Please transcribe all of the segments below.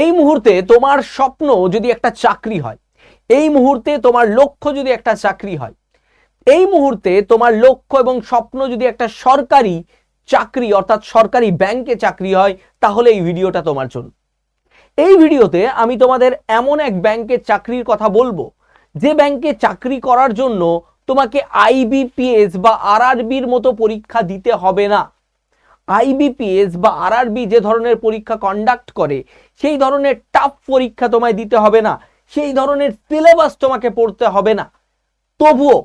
এই মুহূর্তে তোমার স্বপ্ন যদি একটা চাকরি হয়, এই মুহূর্তে তোমার লক্ষ্য যদি একটা চাকরি হয়, এই মুহূর্তে তোমার লক্ষ্য এবং স্বপ্ন যদি একটা সরকারি চাকরি, অর্থাৎ সরকারি ব্যাংকে চাকরি হয়, তাহলে এই ভিডিওটা তোমার জন্য। এই ভিডিওতে আমি তোমাদের এমন এক ব্যাংকের চাকরির কথা বলব, যে ব্যাংকে চাকরি করার জন্য তোমাকে আইবিপিএস বা আরআরবির মতো পরীক্ষা দিতে হবে না। আইবিপিএস বা আরআরবি যে ধরনের পরীক্ষা কন্ডাক্ট করে, সেই ধরনের টাফ পরীক্ষা তোমায় দিতে হবে না। সেই ধরনের সিলেবাস তোমাকে পড়তে হবে না। তবুও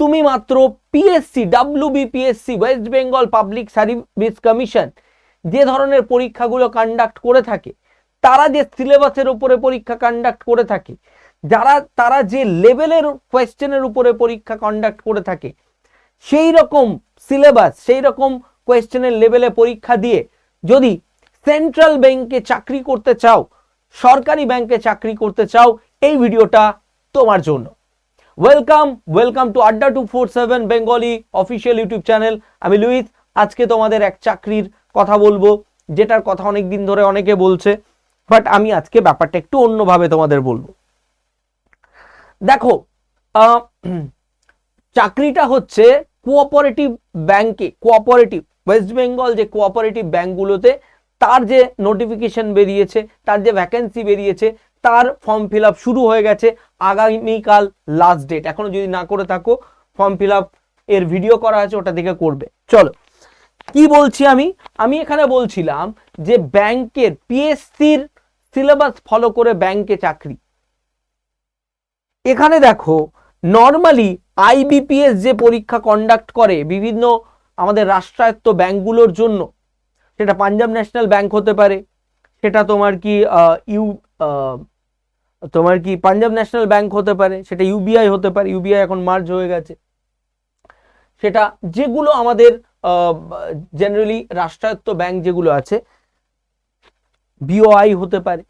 তুমি মাত্র PSC WBPSC west Bengal public service commission যে ধরনের পরীক্ষাগুলো কন্ডাক্ট করে থাকে, তারা যে সিলেবাসের উপরে পরীক্ষা কন্ডাক্ট করে থাকে, যারা, তারা যে লেভেলের কোয়েশ্চেনের উপরে পরীক্ষা কন্ডাক্ট করে থাকে, সেই রকম সিলেবাস সেই রকম কোয়েশ্চেনের লেভেলে পরীক্ষা দিয়ে যদি সেন্ট্রাল ব্যাংকে চাকরি করতে চাও, সরকারি ব্যাংকে চাকরি করতে চাও, এই ভিডিওটা তোমার জন্য। Welcome welcome to Adda two four seven Bengali official YouTube channel আমি লুইস আজকে তোমাদের এক চাকরির কথা বলব, যেটার কথা অনেক দিন ধরে অনেকে বলছে বাট আমি আজকে ব্যাপারটা একটু অন্যভাবে তোমাদের বলব। দেখো চাকরিটা হচ্ছে কোঅপারেটিভ ব্যাংকে কোঅপারেটিভ ওয়েস্ট বেঙ্গল যে কোঅপারেটিভ ব্যাঙ্কগুলোতে তার যে নোটিফিকেশন বেরিয়েছে, তার যে ভ্যাকেন্সি বেরিয়েছে, তার ফর্ম ফিল শুরু হয়ে গেছে আগামীকাল লাস্ট ডেট এখনও যদি না করে থাকো ফর্ম ফিল এর ভিডিও করা আছে, ওটা দেখে করবে। চলো, কি বলছি আমি? আমি এখানে বলছিলাম যে ব্যাংকের পিএসসির সিলেবাস ফলো করে ব্যাংকে চাকরি। এখানে দেখো নর্মালি আইবিপিএস যে পরীক্ষা কন্ডাক্ট করে বিভিন্ন আমাদের রাষ্ট্রায়ত্ত ব্যাংকগুলোর জন্য। সেটা পাঞ্জাব ন্যাশনাল ব্যাংক হতে পারে, সেটা তোমার কি ইউ তোমার কি পাঞ্জাব ন্যাশনাল ব্যাংক হতে পারে, সেটা ইউবিআই হতে পারে, ইউবিআই এখন মার্জ হয়ে গেছে। সেটা যেগুলো আমাদের জেনারেলি রাষ্ট্রায়ত্ত ব্যাংক যেগুলো আছে, বিওআই হতে পারে।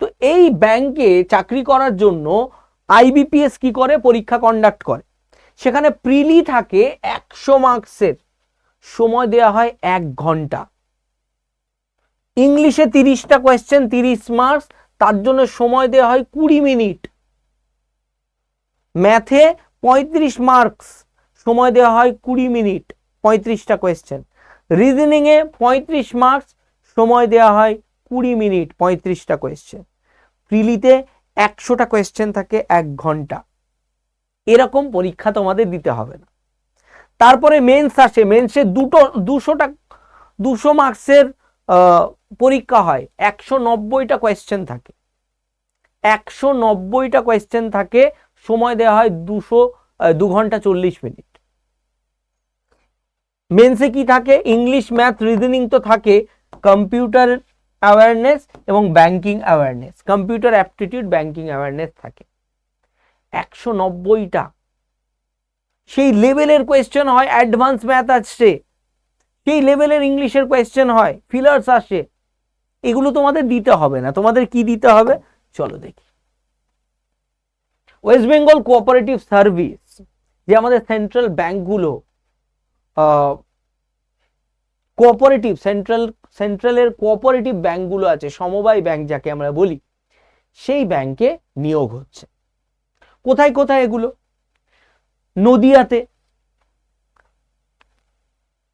তো এই ব্যাংকে চাকরি করার জন্য আইবিপিএস কি করে? পরীক্ষা কন্ডাক্ট করে। সেখানে প্রিলি থাকে একশো মার্কসের সময় দেওয়া হয় এক ঘণ্টা। ইংলিশে তিরিশটা কোয়েশ্চেন তিরিশ মার্কস তার জন্য সময় দেওয়া হয় কুড়ি মিনিট। ম্যাথে পঁয়ত্রিশ মার্কস সময় দেওয়া হয় কুড়ি মিনিট, পঁয়ত্রিশটা কোয়েশ্চেন রিজনিংয়ে পঁয়ত্রিশ মার্কস সময় দেওয়া হয় কুড়ি মিনিট, পঁয়ত্রিশটা কোয়েশ্চেন প্রিলিতে একশোটা কোয়েশ্চেন থাকে এক ঘণ্টা। এরকম পরীক্ষা তোমাদের দিতে হবে না। তারপরে মেন্স আসে মেন্সে দুটো, দুশোটা, দুশো মার্কসের পরীক্ষা হয়। একশো নব্বইটা কোয়েশ্চেন থাকে। একশো নব্বইটা কোয়েশ্চেন থাকে, সময় দেওয়া হয় দুশো দু ঘণ্টা চল্লিশ মিনিট। মেন্সে কি থাকে? ইংলিশ ম্যাথ রিজনিং তো থাকে। কম্পিউটার অ্যাওয়ারনেস এবং banking awareness computer aptitude banking awareness থাকে। একশো নব্বইটা সেই লেভেলের কোয়েশ্চেন হয় অ্যাডভান্স ম্যাথ আসছে। সেই লেভেলের ইংলিশের কোয়েশ্চেন হয় ফিলার্স আসে এগুলো তোমাদের দিতে হবে না। তোমাদের কি দিতে হবে? চলো দেখি। ওয়েস্ট বেঙ্গল কোঅপারেটিভ সার্ভিস যে আমাদের সেন্ট্রাল ব্যাংকগুলো কোঅপারেটিভ সেন্ট্রাল সেন্ট্রালের কোঅপারেটিভ ব্যাংকগুলো আছে, সমবায় ব্যাংক যাকে আমরা বলি, সেই ব্যাংকে নিয়োগ হচ্ছে। কোথায় কোথায় এগুলো? নদিয়াতে।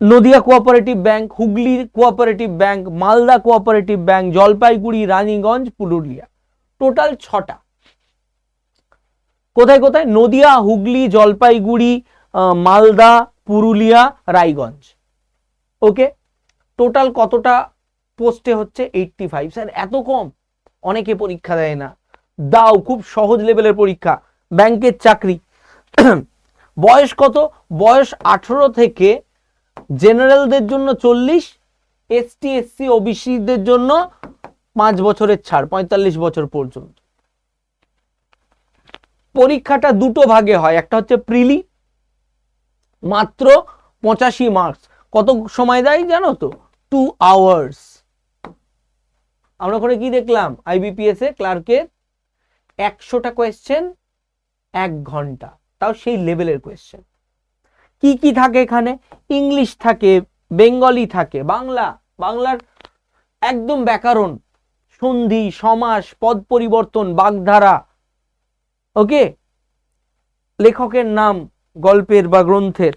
Nadia cooperative bank Hooghly cooperative bank Malda cooperative bank Jalpaiguri, Raniganj, Purulia. Total ছটা। কোথায় কোথায়? নদিয়া, হুগলি, জলপাইগুড়ি মালদা, পুরুলিয়া, রায়গঞ্জ। ওকে টোটাল কতটা পোস্টে হচ্ছে? এইটটি ফাইভ স্যার এত কম? অনেকে পরীক্ষা দেয় না। দাও, খুব সহজ লেভেলের পরীক্ষা। ব্যাংকের চাকরি। বয়স কত? বয়স আঠেরো থেকে জেনারেলদের জন্য চল্লিশ এসটি এসসি ওবিসিদের জন্য পাঁচ বছরের ছাড়, পঁয়তাল্লিশ বছর পর্যন্ত। পরীক্ষাটা দুটো ভাগে হয়, একটা হচ্ছে প্রিলি, মাত্র পঁচাশি মার্কস কত সময় দেয় জানো তো? টু আওয়ার্স আমরা ওখানে কি দেখলাম? আইবিপিএস এ ক্লার্কের একশোটা কোয়েশ্চেন এক ঘণ্টা। তাও সেই লেভেলের কোয়েশ্চেন কি কি থাকে এখানে? ইংলিশ থাকে বেঙ্গলি থাকে, বাংলা। বাংলার একদম ব্যাকরণ। সন্ধি, সমাস, পদ পরিবর্তন, বাগধারা। ওকে? লেখকের নাম, গল্পের বা গ্রন্থের।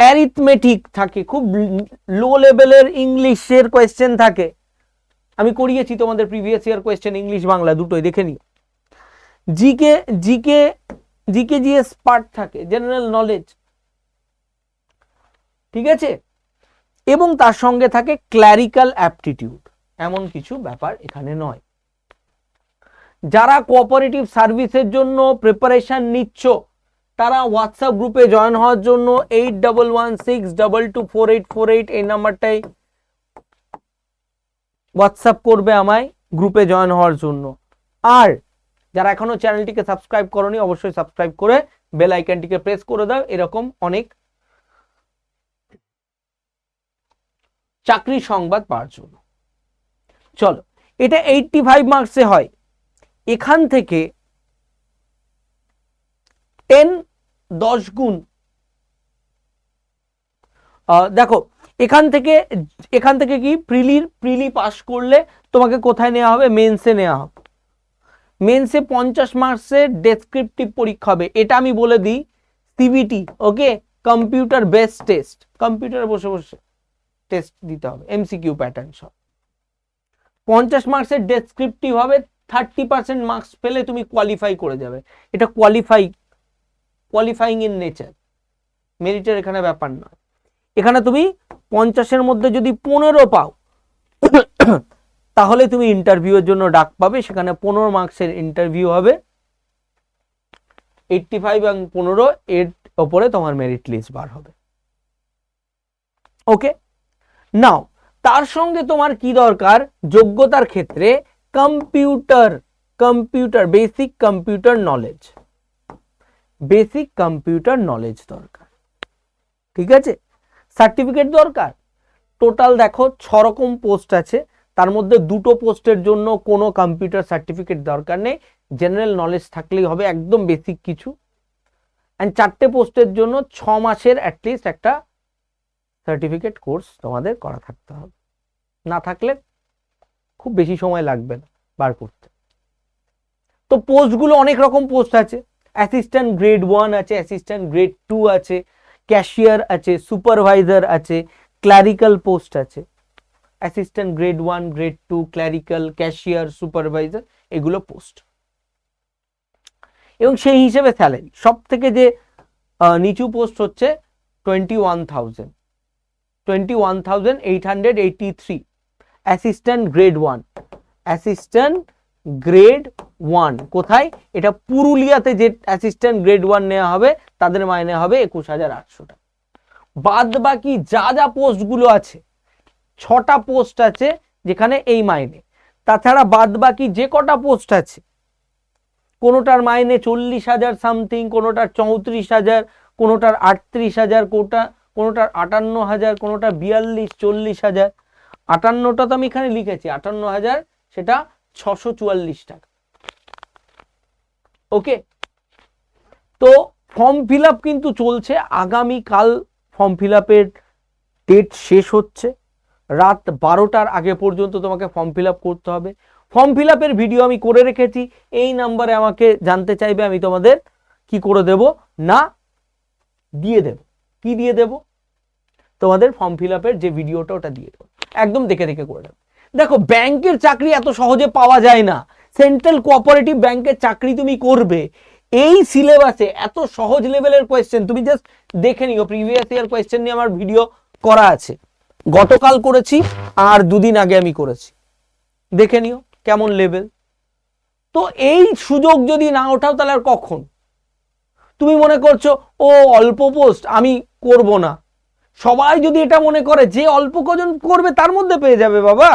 অ্যারিথমেটিক থাকে, খুব লো লেভেলের ইংলিশের কোয়েশ্চেন থাকে। আমি করিয়েছি তোমাদের previous year question English Bangla দুটোই, দেখে নিও। GK GK GK GS part থাকে জেনারেল নলেজ ঠিক আছে? এবং তার সঙ্গে থাকে ক্ল্যারিক্যাল অ্যাপটিটিউড এমন কিছু ব্যাপার এখানে নয়। যারা কোঅপারেটিভ সার্ভিসের জন্য প্রিপারেশন নিচ্ছ, তারা হোয়াটসঅ্যাপ গ্রুপে জয়েন হওয়ার জন্য eight double one six double two four eight four eight এই নাম্বারটাই হোয়াটসঅ্যাপ করবে আমায় গ্রুপে জয়েন হওয়ার জন্য। আর যারা এখনও চ্যানেলটিকে সাবস্ক্রাইব করনি, অবশ্যই সাবস্ক্রাইব করে বেল আইকনটিকে প্রেস করে দাও। এরকম অনেক চাকরির সংবাদ পাওয়ার জন্য। চলো, এটা এইটটি ফাইভ মার্কসে হয়। এখান থেকে টেন দশ গুণ। দেখো, এখান থেকে এখান থেকে কি? প্রিলির, প্রিলি পাস করলে তোমাকে কোথায় নেওয়া হবে? মেন্সে নেওয়া হবে। মেন্সে পঞ্চাশ মার্কসের ডেসক্রিপটিভ পরীক্ষা হবে। এটা আমি বলে দিই CBT okay computer based test কম্পিউটারে বসে বসে টেস্ট দিতে হবে এমসিকিউ প্যাটার্ন সব। পঞ্চাশ মার্কসের ডেসক্রিপটিভ হবে থার্টি পার্সেন্ট মার্কস পেলে তুমি কোয়ালিফাই করে যাবে। এটা কোয়ালিফাই কোয়ালিফাইং ইন নেচার মেরিটের এখানে ব্যাপার নয়। এখানে তুমি পঞ্চাশের মধ্যে যদি পনেরো পাও তাহলে তুমি ইন্টারভিউয়ের জন্য ডাক পাবে, সেখানে পনেরো মার্কসের ইন্টারভিউ হবে। এইটটি ফাইভ এবং পনেরো, এর ওপরে তোমার মেরিট লিস্ট বার হবে। ওকে নাও তার সঙ্গে তোমার কি দরকার? যোগ্যতার ক্ষেত্রে computer computer basic computer knowledge basic computer knowledge দরকার। ঠিক আছে? সার্টিফিকেট দরকার। টোটাল দেখো ছ রকম পোস্ট আছে। তার মধ্যে দুটো পোস্টের জন্য কোনো কম্পিউটার সার্টিফিকেট দরকার নেই। জেনারেল নলেজ থাকলেই হবে, একদম বেসিক কিছু। অ্যান্ড চারটে পোস্টের জন্য ছ মাসের অ্যাটলিস্ট একটা সার্টিফিকেট কোর্স তোমাদের করা থাকতে হবে। না থাকলে খুব বেশি সময় লাগবে না বার করতে। তো পোস্টগুলো অনেক রকম পোস্ট আছে। অ্যাসিস্ট্যান্ট গ্রেড ওয়ান আছে অ্যাসিস্ট্যান্ট গ্রেড টু আছে ক্যাশিয়ার আছে সুপারভাইজার আছে ক্লারিক্যাল পোস্ট আছে। Assistant grade one grade two clerical cashier supervisor এগুলো পোস্ট এবং সেই হিসেবে স্যালারি সব থেকে যে নিচু পোস্ট হচ্ছে twenty one thousand twenty one thousand eight hundred eighty three assistant grade one assistant grade one কোথায়? এটা পুরুলিয়াতে যে অ্যাসিস্ট্যান্ট গ্রেড ওয়ান নেওয়া হবে, তাদের মাইনে হবে একুশ হাজার আটশো টাকা। বাদ বাকি যা যা পোস্টগুলো আছে ছটা পোস্ট আছে যেখানে এই মাইনে। তাছাড়া বাদ বাকি যে কটা পোস্ট আছে, কোনোটার মাইনে চল্লিশ হাজার সামথিং কোনোটার চৌত্রিশ হাজার, কোনোটার আটত্রিশ হাজার, কোটা, কোনোটার আটান্ন হাজার কোনোটা বিয়াল্লিশ, চল্লিশ হাজার। আটান্নটা তো আমি এখানে লিখেছি, আটান্ন হাজার সেটা ছশো চুয়াল্লিশ টাকা। ওকে? তো ফর্ম ফিল কিন্তু চলছে, আগামীকাল ফর্ম ফিল আপের ডেট শেষ হচ্ছে। রাত বারোটার আগে পর্যন্ত তোমাকে ফর্ম ফিল করতে হবে। ফর্ম ফিল ভিডিও আমি করে রেখেছি। এই নাম্বারে আমাকে জানতে চাইবে আমি তোমাদের কি করে দেব, না দিয়ে দেব। কি দিয়ে দেব? তোমাদের ফর্ম ফিল যে ভিডিওটা ওটা দিয়ে দেবো। একদম দেখে দেখে করে দেবো। দেখো ব্যাংকের চাকরি এত সহজে পাওয়া যায় না। সেন্ট্রাল কোঅপারেটিভ ব্যাংকের চাকরি তুমি করবে। এই সিলেবাসে এত সহজ লেভেলের কোয়েশ্চেন তুমি জাস্ট দেখে নিও প্রিভিয়াস ইয়ার কোয়েশ্চেন নিয়ে আমার ভিডিও করা আছে। গতকাল করেছি আর দুদিন আগে আমি করেছি। দেখে নিও কেমন লেভেল তো এই সুযোগ যদি না ওঠাও তাহলে আর কখন? তুমি মনে করছ, ও, অল্প পোস্ট আমি করব না। সবাই যদি এটা মনে করে, যে অল্প কজন করবে তার মধ্যে পেয়ে যাবে বাবা।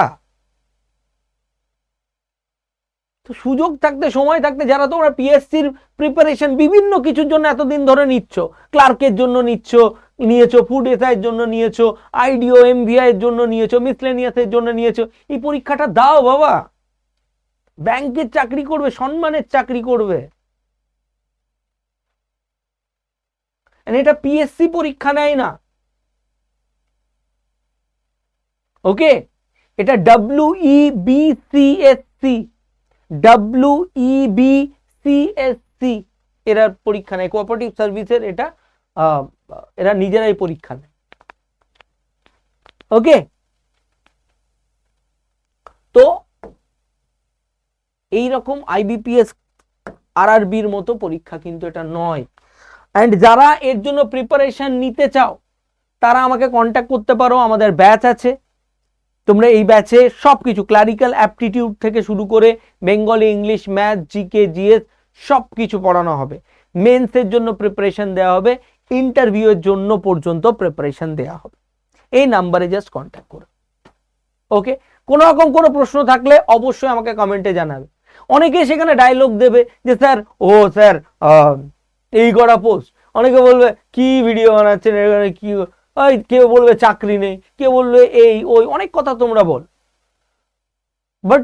তো সুযোগ থাকতে, সময় থাকতে, যারা তোমরা পিএসসির প্রিপারেশন বিভিন্ন কিছুর জন্য এতদিন ধরে নিচ্ছ ক্লার্কের জন্য নিচ্ছ নিয়েছো ফুড এসআই এর জন্য নিয়েছো আইডিও এমভিআই এর জন্য নিয়েছো মিসলেনিয়াসের জন্য নিয়েছো, এই পরীক্ষাটা দাও বাবা। ব্যাংকের চাকরি করবে সম্মানের চাকরি করবে। এটা পিএসসি পরীক্ষা নেয় না। ওকে এটা W E B C S C W E B C S C এরা পরীক্ষা নেয় কোঅপারেটিভ সার্ভিসের এটা এরা নিজেরাই পরীক্ষা নেয়। ওকে তো এই রকম আইবিপিএস আরআরবির মতো পরীক্ষা কিন্তু এটা নয়। অ্যান্ড যারা এর জন্য প্রিপারেশন নিতে চাও, তারা আমাকে কন্ট্যাক্ট করতে পারো, আমাদের ব্যাচ আছে। তোমরা এই ব্যাচে সব কিছু ক্লারিক্যাল অ্যাপটিটিউড থেকে শুরু করে Bengali English math GK GS সব কিছু পড়ানো হবে। মেন্সের জন্য প্রিপারেশন দেওয়া হবে। ইন্টারভিউয়ের জন্য পর্যন্ত প্রিপারেশন দেওয়া হবে। এই নাম্বারে জাস্ট কন্ট্যাক্ট করো ওকে কোনো রকম কোনো প্রশ্ন থাকলে অবশ্যই আমাকে কমেন্টে জানাবে। অনেকে সেখানে ডায়লগ দেবে যে, স্যার, ও স্যার এই করা পোস্ট অনেকে বলবে, কি ভিডিও বানাচ্ছেন? এখানে কি ওই কেউ বলবে, চাকরি নেই। কেউ বলবে, এই, ওই। অনেক কথা তোমরা বল। বাট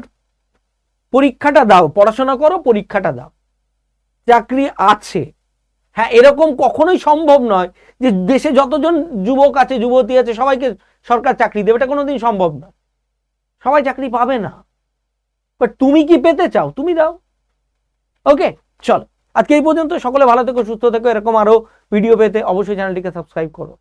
পরীক্ষাটা দাও, পড়াশোনা করো, পরীক্ষাটা দাও। চাকরি আছে। হ্যাঁ এরকম কখনোই সম্ভব নয় যে দেশে যতজন যুবক আছে, যুবতী আছে, সবাইকে সরকার চাকরি দেবে, এটা কোনোদিন সম্ভব না। সবাই চাকরি পাবে না। বাট তুমি কি পেতে চাও? তুমি দাও। ওকে চল। আজকে এই পর্যন্ত। সকলে ভালো থেকো, সুস্থ থেকো, এরকম আরও ভিডিও পেতে অবশ্যই চ্যানেলটিকে সাবস্ক্রাইব করো।